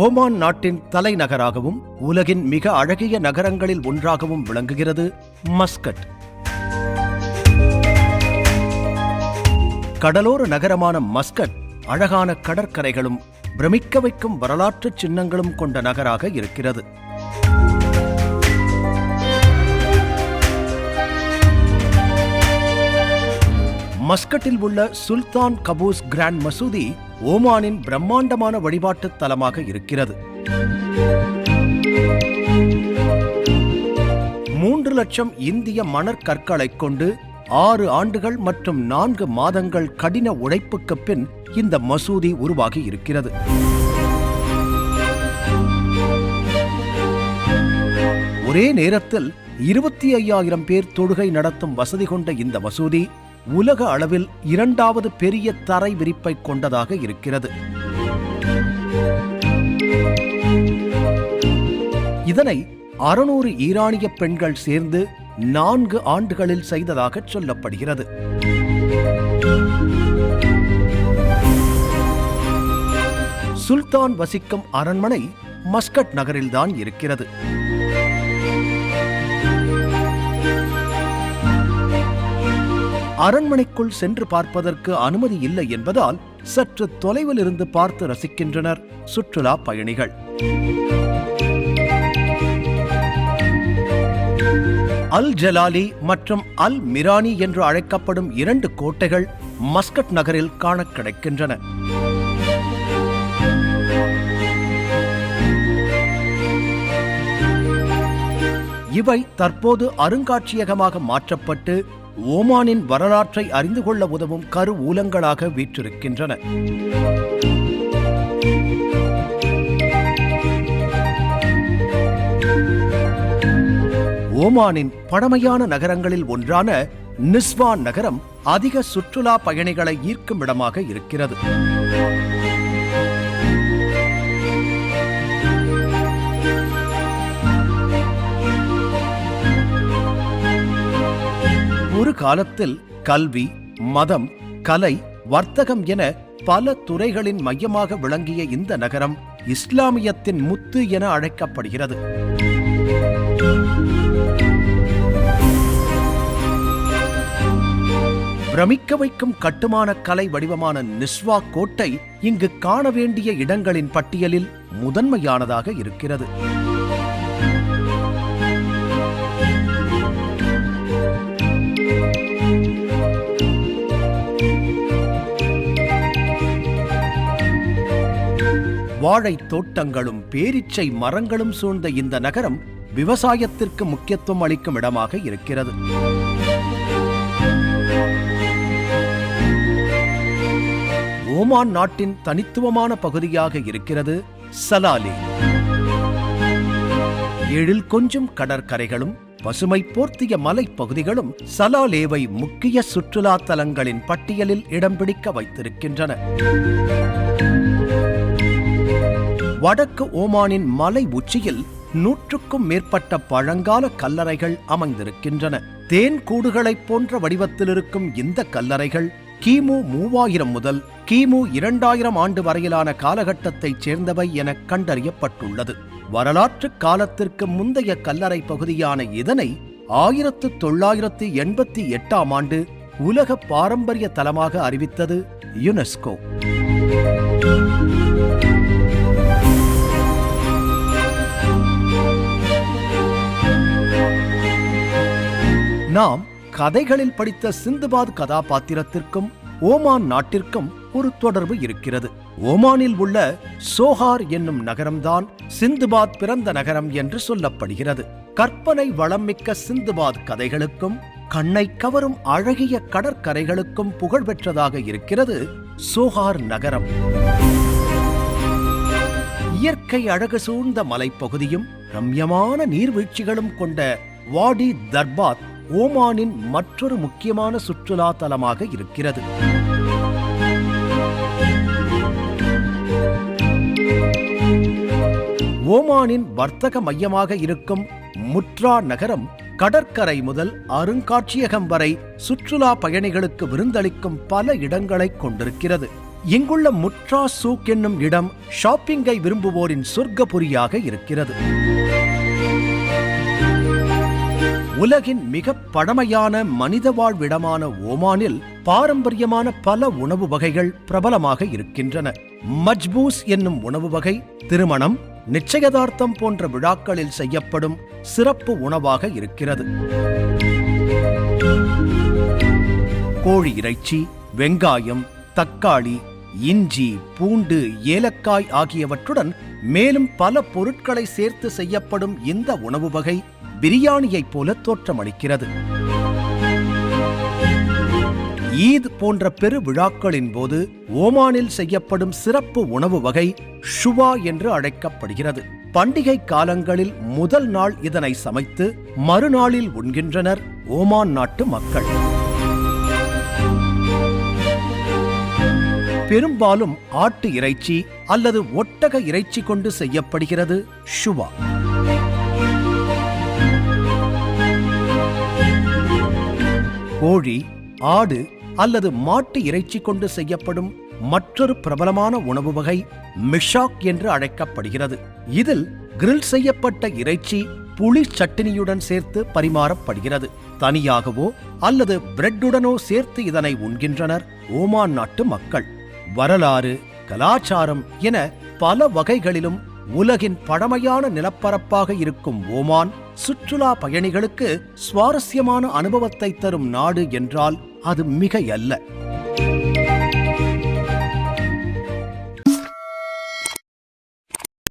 Oman நாட்டின் தலைநகராகவும் உலகின் மிக அழகிய நகரங்களில் ஒன்றாகவும் விளங்குகிறது மஸ்கட். கடலோர நகரமான மஸ்கட் அழகான கடற்கரைகளும் பிரமிக்க வைக்கும் வரலாற்று சின்னங்களும் கொண்ட நகராக இருக்கிறது. மஸ்கட்டில் உள்ள சுல்தான் கபூஸ் கிராண்ட் மசூதி ஓமானின் பிரம்மாண்டமான வழிபாட்டுத் தலமாக இருக்கிறது. மூன்று லட்சம் இந்திய மணற்கற்களைக் கொண்டு ஆறு ஆண்டுகள் மற்றும் நான்கு மாதங்கள் கடின உழைப்புக்குப் பின் இந்த மசூதி உருவாகி இருக்கிறது. ஒரே நேரத்தில் இருபத்தி ஐயாயிரம் பேர் தொழுகை நடத்தும் வசதி கொண்ட இந்த மசூதி உலக அளவில் இரண்டாவது பெரிய தரை விரிப்பை கொண்டதாக இருக்கிறது. இதனை அறுநூறு ஈரானிய பெண்கள் சேர்ந்து நான்கு ஆண்டுகளில் செய்ததாக சொல்லப்படுகிறது. சுல்தான் வசிக்கும் அரண்மனை மஸ்கட் நகரில்தான் இருக்கிறது. அரண்மனைக்குள் சென்று பார்ப்பதற்கு அனுமதி இல்லை என்பதால் சற்று தொலைவில் இருந்து பார்த்து ரசிக்கின்றனர் சுற்றுலா பயணிகள். அல் ஜலாலி மற்றும் அல் மிரானி என்று அழைக்கப்படும் இரண்டு கோட்டைகள் மஸ்கட் நகரில் காண கிடைக்கின்றன. இவை தற்போது அருங்காட்சியகமாக மாற்றப்பட்டு ஓமானின் வரலாற்றை அறிந்து கொள்ள உதவும் கரு ஊலங்களாக வீற்றிருக்கின்றன. ஓமானின் பழமையான நகரங்களில் ஒன்றான நிஸ்வான் நகரம் அதிக சுற்றுலா பயணிகளை ஈர்க்கும் இடமாக இருக்கிறது. காலத்தில் கல்வி மதம் கலை வர்த்தகம் என பல துறைகளின் மையமாக விளங்கிய இந்த நகரம் இஸ்லாமியத்தின் முத்து என அழைக்கப்படுகிறது. பிரமிக்க வைக்கும் கட்டுமான கலை வடிவமான நிஸ்வா கோட்டை இங்கு காண வேண்டிய இடங்களின் பட்டியலில் முதன்மையானதாக இருக்கிறது. வாழைத் தோட்டங்களும் பேரிச்சை மரங்களும் சூழ்ந்த இந்த நகரம் விவசாயத்திற்கு முக்கியத்துவம் அளிக்கும் இடமாக இருக்கிறது. ஓமான் நாட்டின் தனித்துவமான பகுதியாக இருக்கிறது சலாலி. எழில் கொஞ்சும் கடற்கரைகளும் பசுமை போர்த்திய மலைப்பகுதிகளும் சலாலேவை முக்கிய சுற்றுலா தலங்களின் பட்டியலில் இடம் பிடிக்க வைத்திருக்கின்றன. வடக்கு ஓமானின் மலை உச்சியில் நூற்றுக்கும் மேற்பட்ட பழங்கால கல்லறைகள் அமைந்திருக்கின்றன. தேன் கூடுகளைப் போன்ற வடிவத்தில் இருக்கும் இந்த கல்லறைகள் கிமு மூவாயிரம் முதல் கிமு இரண்டாயிரம் ஆண்டு வரையிலான காலகட்டத்தைச் சேர்ந்தவை என கண்டறியப்பட்டுள்ளது. வரலாற்று காலத்திற்கு முந்தைய கல்லறை பகுதியான இதனை ஆயிரத்து தொள்ளாயிரத்து எண்பத்தி எட்டாம் ஆண்டு உலக பாரம்பரிய தலமாக அறிவித்தது யுனெஸ்கோ. நாம் கதைகளில் படித்த சிந்துபாத் கதாபாத்திரத்திற்கும் ஓமான் நாட்டிற்கும் ஒரு தொடர்பு இருக்கிறது. ஓமானில் உள்ள சோஹார் என்னும் நகரம்தான் சிந்துபாத் பிறந்த நகரம் என்று சொல்லப்படுகிறது. கற்பனை வளம்மிக்க சிந்துபாத் கதைகளுக்கும் கண்ணை கவரும் அழகிய கடற்கரைகளுக்கும் புகழ்பெற்றதாக இருக்கிறது சோஹார் நகரம். இயற்கை அழகு சூழ்ந்த மலைப்பகுதியும் ரம்யமான நீர்வீழ்ச்சிகளும் கொண்ட வாடி தர்பாத் ஓமானின் மற்றொரு முக்கியமான சுற்றுலா தலமாக இருக்கிறது. ஓமானின் வர்த்தக மையமாக இருக்கும் முட்ரா நகரம் கடற்கரை முதல் அருங்காட்சியகம் வரை சுற்றுலா பயணிகளுக்கு விருந்தளிக்கும் பல இடங்களை கொண்டிருக்கிறது. இங்குள்ள முட்ரா சூக் என்னும் இடம் ஷாப்பிங்கை விரும்புவோரின் சொர்க்கபுரியாக இருக்கிறது. உலகின் மிக பழமையான மனித வாழ்விடமான ஓமானில் பாரம்பரியமான பல உணவு வகைகள் பிரபலமாக இருக்கின்றன. மஜ்பூஸ் என்னும் உணவு வகை திருமணம் நிச்சயதார்த்தம் போன்ற விழாக்களில் செய்யப்படும் சிறப்பு உணவாக இருக்கிறது. கோழி இறைச்சி வெங்காயம் தக்காளி இஞ்சி பூண்டு ஏலக்காய் ஆகியவற்றுடன் மேலும் பல பொருட்களை சேர்த்து செய்யப்படும் இந்த உணவு வகை பிரியாணியைப் போல தோற்றமளிக்கிறது. ஈத் போன்ற பெரு விழாக்களின் போது ஓமானில் செய்யப்படும் சிறப்பு உணவு வகை ஷுவா என்று அழைக்கப்படுகிறது. பண்டிகை காலங்களில் முதல் நாள் இதனை சமைத்து மறுநாளில் உண்கின்றனர் ஓமான் நாட்டு மக்கள். பெரும்பாலும் ஆட்டு இறைச்சி அல்லது ஒட்டக இறைச்சி கொண்டு செய்யப்படுகிறது ஷுவா. கோழி ஆடு அல்லது மாட்டு இறைச்சி கொண்டு செய்யப்படும் மற்றொரு பிரபலமான உணவு வகை மிஷாக் என்று அழைக்கப்படுகிறது. இதில் கிரில் செய்யப்பட்ட இறைச்சி புளி சட்டினியுடன் சேர்த்து பரிமாறப்படுகிறது. தனியாகவோ அல்லது பிரெட்டுடனோ சேர்த்து இதனை உண்கின்றனர் ஓமான் நாட்டு மக்கள். வரலாறு கலாச்சாரம் என பல வகைகளிலும் உலகின் பழமையான நிலப்பரப்பாக இருக்கும் ஓமான் சுற்றுலா பயணிகளுக்கு சுவாரஸ்யமான அனுபவத்தை தரும் நாடு என்றால் அது மிகையல்ல.